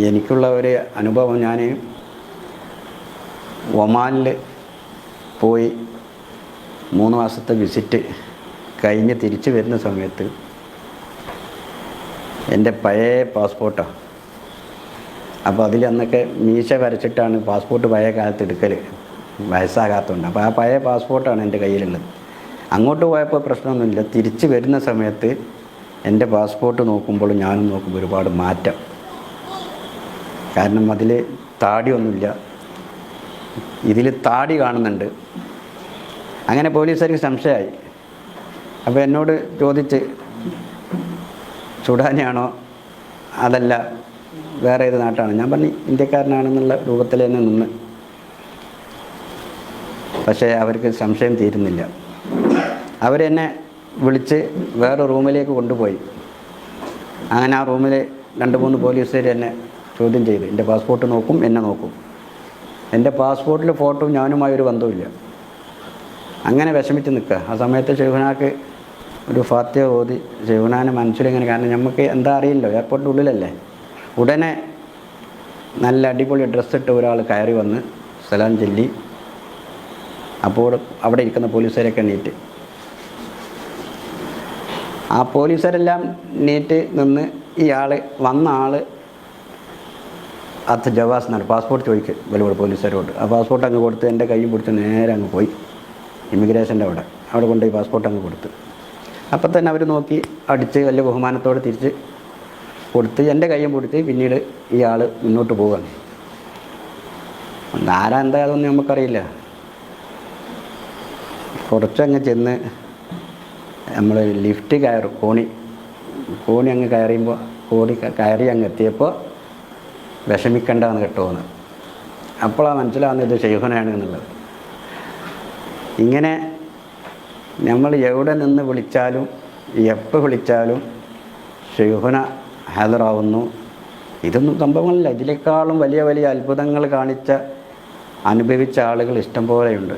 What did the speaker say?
എനിക്കുള്ള ഒരു അനുഭവം ഞാൻ ഒമാനിൽ പോയി മൂന്ന് മാസത്തെ വിസിറ്റ് കഴിഞ്ഞ് തിരിച്ചു വരുന്ന സമയത്ത് എന്റെ പഴയ പാസ്പോർട്ടാണ് അപ്പോൾ അതിലന്നൊക്കെ മീശ വരച്ചിട്ടാണ് പാസ്പോർട്ട് പഴയ കാലത്ത് എടുക്കൽ വയസ്സാകാത്തതുകൊണ്ട് അപ്പോൾ ആ പഴയ പാസ്പോർട്ടാണ് എന്റെ കയ്യിലുള്ളത്. അങ്ങോട്ട് പോയപ്പോൾ പ്രശ്നമൊന്നുമില്ല. തിരിച്ച് വരുന്ന സമയത്ത് എന്റെ പാസ്പോർട്ട് നോക്കുമ്പോൾ ഞാനും നോക്കുമ്പോൾ ഒരുപാട് മാറ്റം. കാരണം അതിൽ താടിയൊന്നുമില്ല. ഇതിൽ താടി കാണുന്നുണ്ട്. അങ്ങനെ പോലീസുകാർക്ക് സംശയമായി. അപ്പോൾ എന്നോട് ചോദിച്ച് സുഡാനിയാണോ? അതല്ല വേറെ ഏത് നാട്ടാണ്? ഞാൻ പറഞ്ഞു ഇന്ത്യക്കാരനാണെന്നുള്ള രൂപത്തിൽ തന്നെ നിന്ന്. പക്ഷേ അവർക്ക് സംശയം തീരുന്നില്ല. അവരെന്നെ വിളിച്ച് വേറെ റൂമിലേക്ക് കൊണ്ടുപോയി. അങ്ങനെ ആ റൂമിൽ രണ്ട് മൂന്ന് പോലീസുകാർ എന്നെ ചോദ്യം ചെയ്ത്. എന്റെ പാസ്പോർട്ട് നോക്കും എന്നെ നോക്കും. എന്റെ പാസ്പോർട്ടിലെ ഫോട്ടോ ഞാനുമായി ഒരു ബന്ധവുമില്ല. അങ്ങനെ വിഷമിച്ച് നിൽക്കുക. ആ സമയത്ത് ഷെഹുനാക്ക് ഒരു ഫാത്യ ഓതി ഷെഹുനാനെ മനസ്സിലിങ്ങനെ കാരണം നമുക്ക് എന്താ അറിയില്ലോ എയർപോർട്ടിന്റെ ഉള്ളിലല്ലേ? ഉടനെ നല്ല അടിപൊളി ഡ്രസ്സിട്ട് ഒരാൾ കയറി വന്ന് സലാം ചൊല്ലി. അപ്പോൾ അവിടെ ഇരിക്കുന്ന പോലീസുകാരൊക്കെ നീറ്റ് ആ പോലീസുകാരെല്ലാം നീറ്റ് നിന്ന് ഈ ആൾ വന്ന ആൾ അത് ജവാസ് എന്നാണ്. പാസ്പോർട്ട് ചോദിക്കുക വെളുവിടെ പോലീസുകാരോട്. ആ പാസ്പോർട്ട് അങ്ങ് കൊടുത്ത് എന്റെ കൈ പിടിച്ച് നേരെ അങ്ങ് പോയി. ഇമിഗ്രേഷന്റെ അവിടെ. അവിടെ കൊണ്ടുപോയി പാസ്പോർട്ട് അങ്ങ് കൊടുത്ത്. അപ്പം തന്നെ അവർ നോക്കി അടിച്ച് വലിയ ബഹുമാനത്തോടെ തിരിച്ച് കൊടുത്ത് എന്റെ കയ്യും കൊടുത്ത് പിന്നീട് ഇയാൾ മുന്നോട്ട് പോവുകയാണ്. ആരാ എന്താ അതൊന്നും നമുക്കറിയില്ല. കുറച്ചങ്ങ് ചെന്ന് നമ്മൾ ലിഫ്റ്റ് കയറും. കോണി. കോണി അങ്ങ് കയറിയുമ്പോൾ കോണി കയറി അങ്ങ് എത്തിയപ്പോൾ വിഷമിക്കണ്ടെന്ന് കേട്ടോന്ന് അപ്പോഴാണ് മനസ്സിലാവുന്നത് ഇത് ശൈഹുനാണ് എന്നുള്ളത്. ഇങ്ങനെ നമ്മൾ എവിടെ നിന്ന് വിളിച്ചാലും എപ്പോൾ വിളിച്ചാലും ശൈഹുന ഹാജറാവുന്നു ഇതൊന്നും സംഭവങ്ങളില്ല. ഇതിനേക്കാളും വലിയ വലിയ അത്ഭുതങ്ങൾ കാണിച്ച അനുഭവിച്ച ആളുകൾ ഇഷ്ടം പോലെയുണ്ട്.